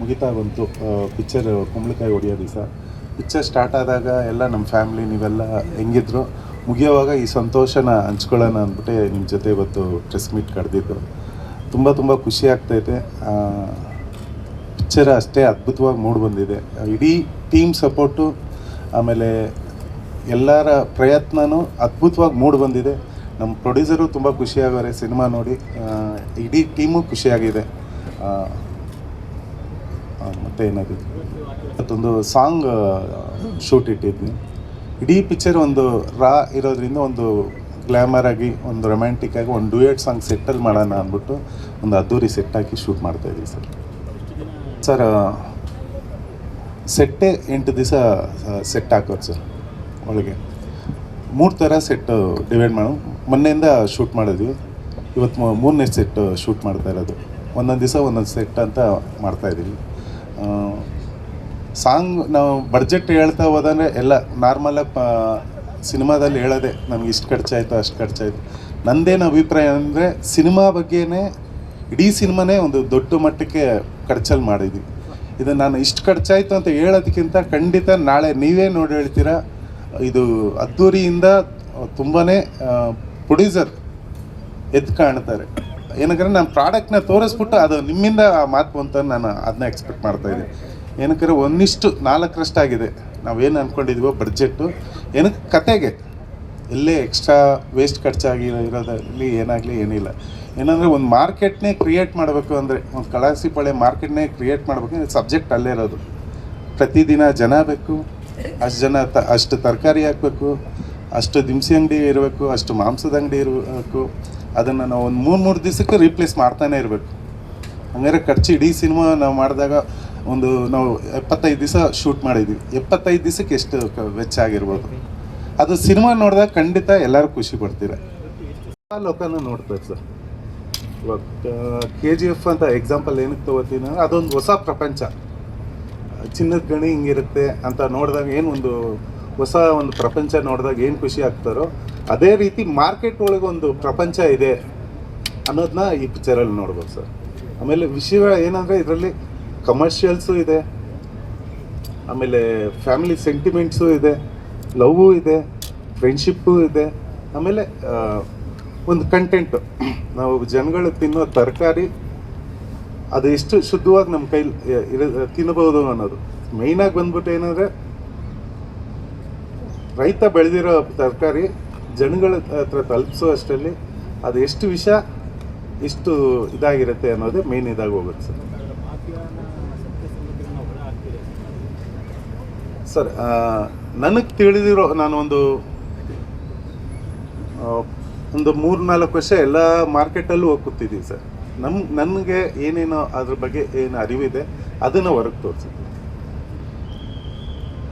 ಮುಗಿತಾ ಬಂತು ಪಿಕ್ಚರ್ ಕುಂಬಳಕಾಯಿ ಹೊಡಿಯೋ ದಿವಸ. ಪಿಕ್ಚರ್ ಸ್ಟಾರ್ಟ್ ಆದಾಗ ಎಲ್ಲ ನಮ್ಮ ಫ್ಯಾಮಿಲಿ ನೀವೆಲ್ಲ ಹೆಂಗಿದ್ರು, ಮುಗಿಯೋವಾಗ ಈ ಸಂತೋಷನ ಹಂಚ್ಕೊಳ್ಳೋಣ ಅಂದ್ಬಿಟ್ಟು ನಿಮ್ಮ ಜೊತೆ ಇವತ್ತು ಪ್ರೆಸ್ ಮೀಟ್ ಕರೆದಿದ್ದು ತುಂಬ ತುಂಬ ಖುಷಿ ಆಗ್ತೈತೆ. ಪಿಕ್ಚರ್ ಅಷ್ಟೇ ಅದ್ಭುತವಾಗಿ ಮೂಡಿ ಬಂದಿದೆ. ಇಡೀ ಟೀಮ್ ಸಪೋರ್ಟು ಆಮೇಲೆ ಎಲ್ಲರ ಪ್ರಯತ್ನವೂ ಅದ್ಭುತವಾಗಿ ಮೂಡಿ ಬಂದಿದೆ. ನಮ್ಮ ಪ್ರೊಡ್ಯೂಸರು ತುಂಬ ಖುಷಿಯಾಗವ್ರೆ ಸಿನಿಮಾ ನೋಡಿ. ಇಡೀ ಟೀಮು ಖುಷಿಯಾಗಿದೆ. ಮತ್ತೆ ಏನಾಗಿದೆ? ಮತ್ತೊಂದು ಸಾಂಗ್ ಶೂಟ್ ಇಟ್ಟಿದ್ವಿ. ಇಡೀ ಪಿಕ್ಚರ್ ಒಂದು ರಾ ಇರೋದ್ರಿಂದ ಒಂದು ಗ್ಲ್ಯಾಮರ್ ಆಗಿ, ಒಂದು ರೊಮ್ಯಾಂಟಿಕ್ ಆಗಿ, ಒಂದು ಡ್ಯೂಯೆಟ್ ಸಾಂಗ್ ಸೆಟ್ಟಲ್ ಮಾಡೋಣ ಅಂದ್ಬಿಟ್ಟು ಒಂದು ಅದ್ದೂರಿ ಸೆಟ್ ಹಾಕಿ ಶೂಟ್ ಮಾಡ್ತಾ ಇದ್ದೀವಿ ಸರ್. ಸರ್ ಸೆಟ್ಟೇ ಎಂಟು ದಿವಸ ಸೆಟ್ ಹಾಕೋದು ಸರ್, ಒಳಗೆ. ಮೂರು ಥರ ಸೆಟ್ ಡಿವೈಡ್ ಮಾಡು ಮೊನ್ನೆಯಿಂದ ಶೂಟ್ ಮಾಡಿದ್ವಿ. ಇವತ್ತು ಮೂರನೇ ಸೆಟ್ ಶೂಟ್ ಮಾಡ್ತಾ ಇರೋದು. ಒಂದೊಂದು ದಿವಸ ಒಂದೊಂದು ಸೆಟ್ ಅಂತ ಮಾಡ್ತಾ ಇದ್ದೀವಿ. ಸಾಂಗ್ ನಾವು ಬಡ್ಜೆಟ್ ಹೇಳ್ತಾ ಹೋದಂದರೆ ಎಲ್ಲ ನಾರ್ಮಲಾಗಿ ಸಿನಿಮಾದಲ್ಲಿ ಹೇಳೋದೆ ನಮ್ಗೆ ಇಷ್ಟು ಖರ್ಚಾಯಿತು, ಅಷ್ಟು ಖರ್ಚಾಯಿತು. ನಂದೇನು ಅಭಿಪ್ರಾಯ ಅಂದರೆ ಸಿನಿಮಾ ಬಗ್ಗೆನೇ ಇಡೀ ಸಿನಿಮಾನೇ ಒಂದು ದೊಡ್ಡ ಮಟ್ಟಕ್ಕೆ ಖರ್ಚಲ್ಲಿ ಮಾಡಿದ್ವಿ. ಇದು ನಾನು ಇಷ್ಟು ಖರ್ಚಾಯಿತು ಅಂತ ಹೇಳೋದಕ್ಕಿಂತ ಖಂಡಿತ ನಾಳೆ ನೀವೇ ನೋಡಿ ಹೇಳ್ತೀರಾ, ಇದು ಅದ್ದೂರಿಯಿಂದ ತುಂಬಾ ಪ್ರೊಡ್ಯೂಸರ್ ಎದ್ದು ಕಾಣ್ತಾರೆ. ಏನಂದ್ರೆ ನಾನು ಪ್ರಾಡಕ್ಟ್ನ ತೋರಿಸ್ಬಿಟ್ಟು ಅದು ನಿಮ್ಮಿಂದ ಆ ಮಾತು ಅಂತ ನಾನು ಅದನ್ನ ಎಕ್ಸ್ಪೆಕ್ಟ್ ಮಾಡ್ತಾ ಇದ್ದೀನಿ. ಏನಕ್ಕೆ ಒಂದಿಷ್ಟು ನಾಲ್ಕರಷ್ಟಾಗಿದೆ. ನಾವೇನು ಅಂದ್ಕೊಂಡಿದ್ವೋ ಬಡ್ಜೆಟ್ಟು ಏನಕ್ಕೆ ಕತೆಗೆ ಎಲ್ಲೇ ಎಕ್ಸ್ಟ್ರಾ ವೇಸ್ಟ್ ಖರ್ಚಾಗಿ ಇರೋದಲ್ಲಿ ಏನಾಗಲಿ ಏನಿಲ್ಲ. ಏನಂದರೆ ಒಂದು ಮಾರ್ಕೆಟ್ನೇ ಕ್ರಿಯೇಟ್ ಮಾಡಬೇಕು ಅಂದರೆ, ಒಂದು ಕಳಾಸಿ ಪಳೆ ಮಾರ್ಕೆಟ್ನೇ ಕ್ರಿಯೇಟ್ ಮಾಡಬೇಕು ಸಬ್ಜೆಕ್ಟ್ ಅಲ್ಲೇ ಇರೋದು. ಪ್ರತಿದಿನ ಜನ ಬೇಕು, ಅಷ್ಟು ಜನ ತ, ಅಷ್ಟು ತರಕಾರಿ ಹಾಕಬೇಕು ಅಷ್ಟು ದಿನಸಿ ಅಂಗಡಿ ಇರಬೇಕು, ಅಷ್ಟು ಮಾಂಸದ ಅಂಗಡಿ ಇರಬೇಕು. ಅದನ್ನು ನಾವು ಒಂದು ಮೂರು ಮೂರು ದಿವಸಕ್ಕೆ ರೀಪ್ಲೇಸ್ ಮಾಡ್ತಾನೆ ಇರಬೇಕು. ಹಂಗಾರೆ ಖರ್ಚು ಇಡೀ ಸಿನಿಮಾ ನಾವು ಮಾಡಿದಾಗ ಒಂದು ನಾವು ಎಪ್ಪತ್ತೈದು ದಿವಸ ಶೂಟ್ ಮಾಡಿದ್ವಿ. ಎಪ್ಪತ್ತೈದು ದಿವಸಕ್ಕೆ ಎಷ್ಟು ವೆಚ್ಚ ಆಗಿರ್ಬೋದು. ಅದು ಸಿನಿಮಾ ನೋಡಿದಾಗ ಖಂಡಿತ ಎಲ್ಲರೂ ಖುಷಿ ಪಡ್ತೀರ. ಲೋಕನ ನೋಡ್ತಾರೆ ಸರ್. ಇವಾಗ ಕೆ ಜಿ ಎಫ್ ಅಂತ ಎಕ್ಸಾಂಪಲ್ ಏನಕ್ಕೆ ತಗೋತೀನಿ ಅದೊಂದು ಹೊಸ ಪ್ರಪಂಚ. ಚಿನ್ನದ ಗಣಿ ಹಿಂಗಿರುತ್ತೆ ಅಂತ ನೋಡಿದಾಗ ಏನು ಒಂದು ಹೊಸ ಒಂದು ಪ್ರಪಂಚ ನೋಡಿದಾಗ ಏನು ಖುಷಿ ಆಗ್ತಾರೋ ಅದೇ ರೀತಿ ಮಾರ್ಕೆಟ್ ಒಳಗೆ ಒಂದು ಪ್ರಪಂಚ ಇದೆ ಅನ್ನೋದನ್ನ ಈ ಪಿಕ್ಚರಲ್ಲಿ ನೋಡ್ಬೋದು ಸರ್. ಆಮೇಲೆ ವಿಷಯ ಏನಂದರೆ ಇದರಲ್ಲಿ ಕಮರ್ಷಿಯಲ್ಸು ಇದೆ. ಆಮೇಲೆ ಫ್ಯಾಮಿಲಿ ಸೆಂಟಿಮೆಂಟ್ಸು ಇದೆ. ಲವ್ವು ಇದೆ. ಫ್ರೆಂಡ್ಶಿಪ್ಪು ಇದೆ. ಆಮೇಲೆ ಒಂದು ಕಂಟೆಂಟು ನಾವು ಜನಗಳು ತಿನ್ನೋ ತರಕಾರಿ ಅದು ಎಷ್ಟು ಶುದ್ಧವಾಗಿ ನಮ್ಮ ಕೈಲಿ ಇರ, ತಿನ್ನಬಹುದು ಅನ್ನೋದು. ಮೇಯ್ನಾಗಿ ಬಂದ್ಬಿಟ್ಟು ಏನಂದರೆ ರೈತ ಬೆಳೆದಿರೋ ತರಕಾರಿ ಜನಗಳ ಹತ್ರ ತಲುಪಿಸೋ ಅಷ್ಟರಲ್ಲಿ ಅದು ಎಷ್ಟು ವಿಷ, ಇಷ್ಟು ಇದಾಗಿರುತ್ತೆ ಅನ್ನೋದೇ ಮೇನ್ ಇದಾಗಿ ಹೋಗುತ್ತೆ ಸರ್. ಸರ್ ನನಗೆ ತಿಳಿದಿರೋ ನಾನು ಒಂದು ಮೂರು ನಾಲ್ಕು ವರ್ಷ ಎಲ್ಲ ಮಾರ್ಕೆಟಲ್ಲೂ ಹೋಗಿ ಕೂತಿದ್ದೀವಿ ಸರ್. ನಮ್ಮ ನನಗೆ ಏನೇನೋ ಅದ್ರ ಬಗ್ಗೆ ಏನು ಅರಿವಿದೆ ಅದನ್ನು ಹೊರಗೆ ತೋರಿಸಿದ್ವಿ